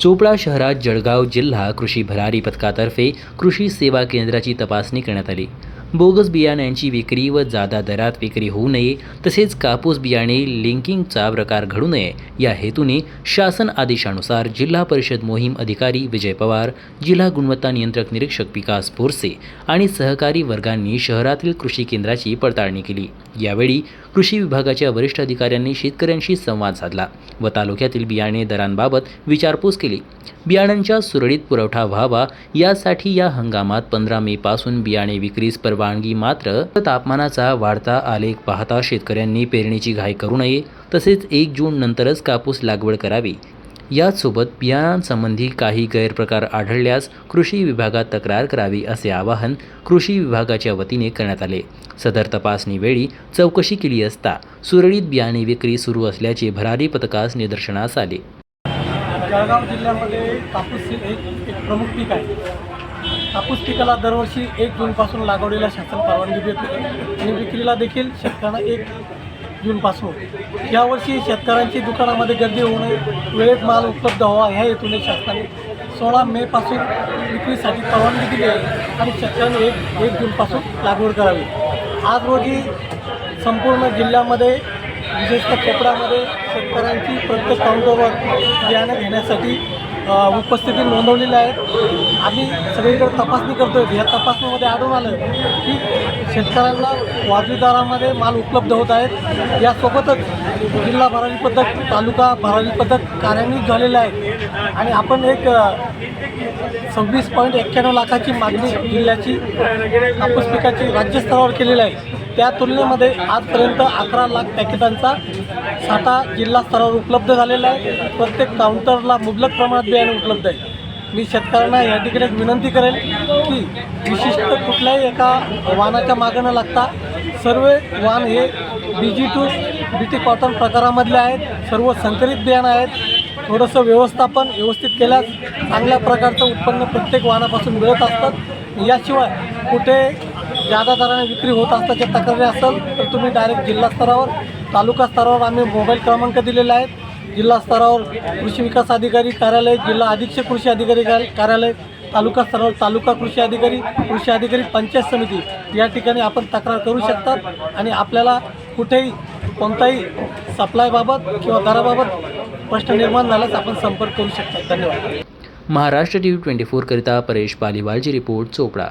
चोपडा शहरात जळगाव जिल्हा कृषी भरारी पथकातर्फे कृषी सेवा केंद्राची तपासणी करण्यात आली. बोगस बियाण्यांची विक्री व जादा दरात विक्री होऊ नये तसेच कापूस बियाणे लिंकिंगचा प्रकार घडू नये या हेतूने शासन आदेशानुसार जिल्हा परिषद मोहीम अधिकारी विजय पवार जिल्हा गुणवत्ता नियंत्रक निरीक्षक विकास भोरसे आणि सहकारी वर्गांनी शहरातील कृषी केंद्राची पडताळणी केली. यावेळी कृषी विभागाच्या वरिष्ठ अधिकाऱ्यांनी शेतकऱ्यांशी संवाद साधला व तालुक्यातील बियाणे दरांबाबत विचारपूस केली. बियाण्यांच्या सुरळीत पुरवठा व्हावा यासाठी या हंगामात पंधरा मे पासून बियाणे विक्रीस परवानगी मात्र तापमानाचा वाढता आलेख पाहता शेतकऱ्यांनी पेरणीची घाई करू नये तसेच एक जून नंतरच कापूस लागवड करावी. याचसोबत बियाणांसंबंधी काही गैरप्रकार आढळल्यास कृषी विभागात तक्रार करावी असे आवाहन कृषी विभागाच्या वतीने करण्यात आले. सदर तपासणीवेळी चौकशी केली असता सुरळीत बियाणे विक्री सुरू असल्याचे भरारी पथकास निदर्शनास आले. जळगाव जिल्ह्यामध्ये कापूस एक एक प्रमुख पीक आहे. कापूस पिकाला दरवर्षी एक जूनपासून लागवडीला शासन परवानगी देते आणि विक्रीला देखील शेतकऱ्यांना एक जूनपासून. यावर्षी शेतकऱ्यांची दुकानामध्ये गर्दी होऊ नये. वेळेत माल उपलब्ध व्हावा ह्या हेतूने शासनाने सोळा मेपासून विक्रीसाठी परवानगी दिली आहे आणि शेतकऱ्यांनी एक एक जूनपासून लागवड करावी. आज रोजी संपूर्ण जिल्ह्यामध्ये विशेषतः कोकणामध्ये शेतकऱ्यांची प्रत्येक काउंटरवर बियाणं घेण्यासाठी उपस्थिती नोंदवलेली आहे आम्ही सगळीकडे तपासणी करतोय. या तपासणीमध्ये आढळून आलं की शेतकऱ्यांना वाजवी दरामध्ये माल उपलब्ध होत आहेत. यासोबतच जिल्हा भरारी पद्धत तालुका भरारी पद्धत कार्यान्वित झालेलं आहे. आणि आपण एक सव्वीस पॉईंट एक्क्याण्णव लाखाची मागणी जिल्ह्याची कापूस पिकाची राज्यस्तरावर केलेली आहे. त्या तुलनेमध्ये आजपर्यंत अकरा लाख पॅकेटांचा साठा जिल्हा स्तरावर उपलब्ध झालेला आहे. प्रत्येक काउंटरला मुबलक प्रमाणात बियाणे उपलब्ध आहे. मी शेतकऱ्यांना या ठिकाणी विनंती करेल की विशिष्ट कुठल्याही एका वाहनाच्या मागं न लागता सर्व वाहन हे B G two B T cotton प्रकारामधले आहेत. सर्व संकरित बियाणं आहेत. थोडंसं व्यवस्थापन व्यवस्थित केल्यास चांगल्या प्रकारचं उत्पन्न प्रत्येक वाहनापासून मिळत असतात. याशिवाय कुठे ज्यादा दराने विक्री होत असल्याच्या तक्रारी असेल तर तुम्ही डायरेक्ट जिल्हा स्तरावर तालुका स्तरावर आम्ही मोबाईल क्रमांक दिलेले आहेत. जिल्हा स्तरावर कृषी विकास अधिकारी कार्यालय जिल्हा अधीक्षक कृषी अधिकारी कार्यालय तालुका स्तरावर तालुका कृषी अधिकारी कृषी अधिकारी पंचायत समिती. या ठिकाणी आपण तक्रार करू शकतात आणि आपल्याला कुठेही कोणताही सप्लायबाबत किंवा दराबाबत प्रश्न निर्माण झाल्यास आपण संपर्क करू शकता. धन्यवाद. महाराष्ट्र टी व्ही ट्वेंटी फोरकरिता परेश पालिवालची रिपोर्ट चोपडा.